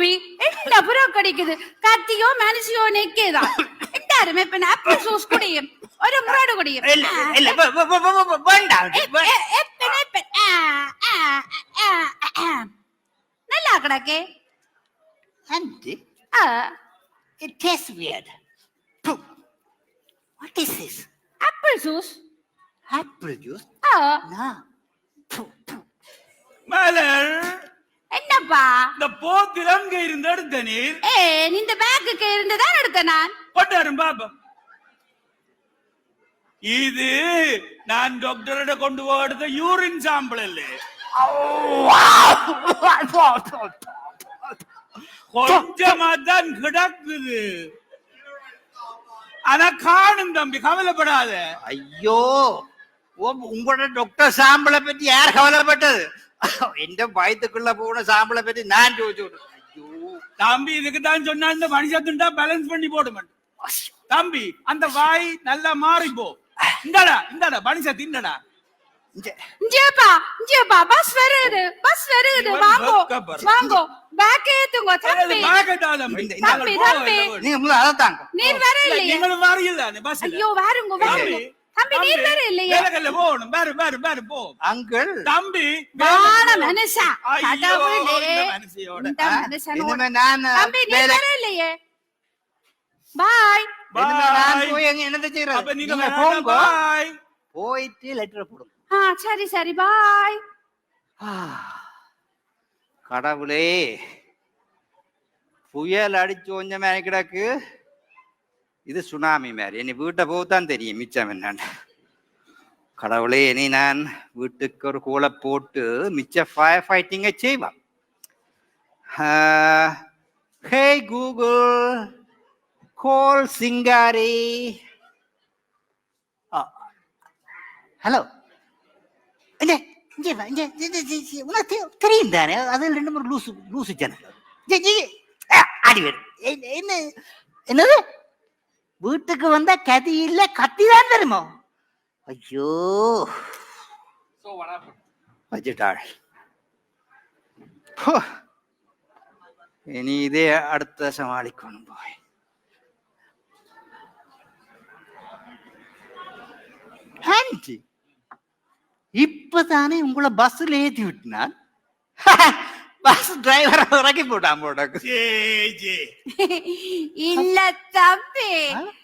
தம்பி என்ன புறம் கிடைக்குது கத்தியோ மனுஷியோ நெக்கேதான் எல்லாருமே இப்ப ஆப்பிள் ஜூஸ் குடியும் ஒரு முறாடு குடியும் இல்ல இல்ல வ- வ- வ- வ- வ- வேண்டாம் வே- எ- எப்பன், எப்பன். ஆ, ஆ, ஆ, ஆ. நல்லா கிடக்கே Auntie, ah, it tastes weird. Pooh. What is this? Apple juice Apple juice? Ah, No. Pooh, pooh. மலர் என்னப்பா? இந்த போத்தில் அங்க இருந்து எடுத்த நீர். ஏ இந்த பேக்குக்கு இருந்துதான் எடுத்த நான். கொண்டாரும் பாப்பம் இது நான் டாக்டரோட கொண்டு போய் எடுத்த யூரின் சாம்பிள் இல்ல கொஞ்சமா தான் கிடக்குது. ஆனா காணும் தம்பி கவலைப்படாத. ஐயோ உங்களோட டாக்டர் சாம்பிளை பத்தி யார் கவலைப்பட்டது? எந்த பயத்துக்குள்ள போன சாம்பிளை பத்தி நான் ചോദിച്ചു ஐயோ தம்பி இதுக்கு தான் சொன்னா இந்த மனுஷத்துண்டா பேலன்ஸ் பண்ணி போட மாட்டேன் தம்பி அந்த வாய் நல்லா மாறி போ இந்தடா இந்தடா மனுஷ தின்னடா இங்க- இங்கேப்பா இங்கேப்பா பஸ் வருது பஸ் வருது இவன் வாங்கோ வெக்கப்படுறான். வாங்கோ பேக் ஏத்துங்க தம்பி பாக்கட்டா தம்பி இந்த- தம்பி, தம்பி. நீங்க முதல்ல அதை தாங்க நீர் வர இல்லையே நீங்களும் வாரியல பஸ் ஐயோ வாருங்க வாருங்க தம்பி நீர் வர இல்லையே. வேலைகள்ல போகணும். பாரு பாரு பாரு போ. அங்கிள். தம்பி வான மனுஷா. ஐயோ, கடவுளே. இந்த மனுஷியோட. இந்த மனுஷனோட. இனிமே நான் தம்பி நீர் வேலை- வர இல்லையே. பாய். இனிமே நான் Bye. போய் எங்க என்னது அப்ப செய்யறது நீங்க நீங்க வேணாம், போங்க. bye. போயிட்டு லெட்டர் போடுங்க ஆ சரி சரி பாய். கடவுளே. புயல் அடிச்சு கொஞ்ச மாதிரி கிடக்கு. இது சுனாமி மாதிரி. என்னை வீட்டை போகத்தான் தெரியும் மிச்சம் என்னன்னு. கடவுளே இனி நான் வீட்டுக்கு ஒரு கூலை போட்டு மிச்ச ஃபயர் ஃபைட்டிங்கை செய்வான். ஹே கூகுள் கோல் சிங்காரி ஹலோ உனக்கு தெரியும் தானே? அது ரெண்டு மூணு லூசு லூசு ஜனங்க இங்க, இங்க, என்ன என்னது? வீட்டுக்கு வந்தா கதி இல்ல கத்தி தான் தெரியுமா ஐயோ வச்சுட்டாள். இனி இதே அடுத்த சமாளிக்கணும் போய். ஆன்டி இப்பதானே உங்களை பஸ்ல ஏத்தி விட்டினான் பஸ் டிரைவரை இறக்கி போட்டான் போட்டாக்கு ஜே, ஜே. இல்ல தம்பி ஆ?